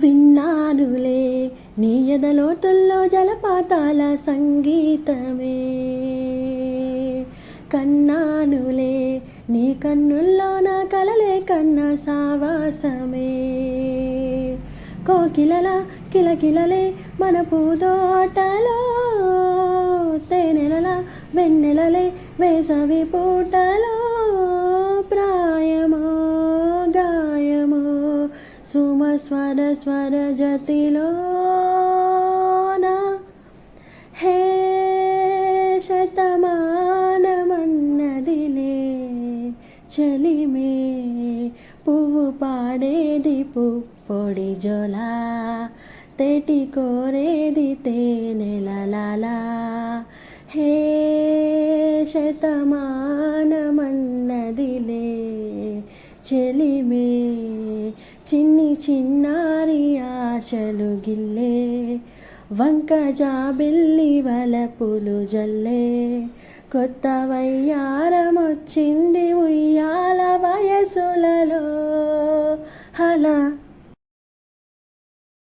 విన్నానులే నీ ఎదలోతుల్లో జలపాతాల సంగీతమే. కన్నానులే నీ కన్నుల్లో నా కలలే కన్న సావాసమే. కోకిలల కిలకిలలే మన పూదోటలో తేనెలల వెన్నెలలే వేసవి పూటలో. సుమస్వర స్వర స్వర జతిలో హే శతమానమన్నదిలే చలిమే పువ్వు పాడేది పుప్పొడి జొలా తెటి కోరేది తేనెలలా హే శతమానమన్నదిలే చెలిమే చిన్ని చిన్నారి ఆశలు గిల్లే. వంక జాబిల్లి వలపులు జల్లే. కొత్త వయ్యారమొచ్చింది ఉయ్యాల వయసులలో. హలా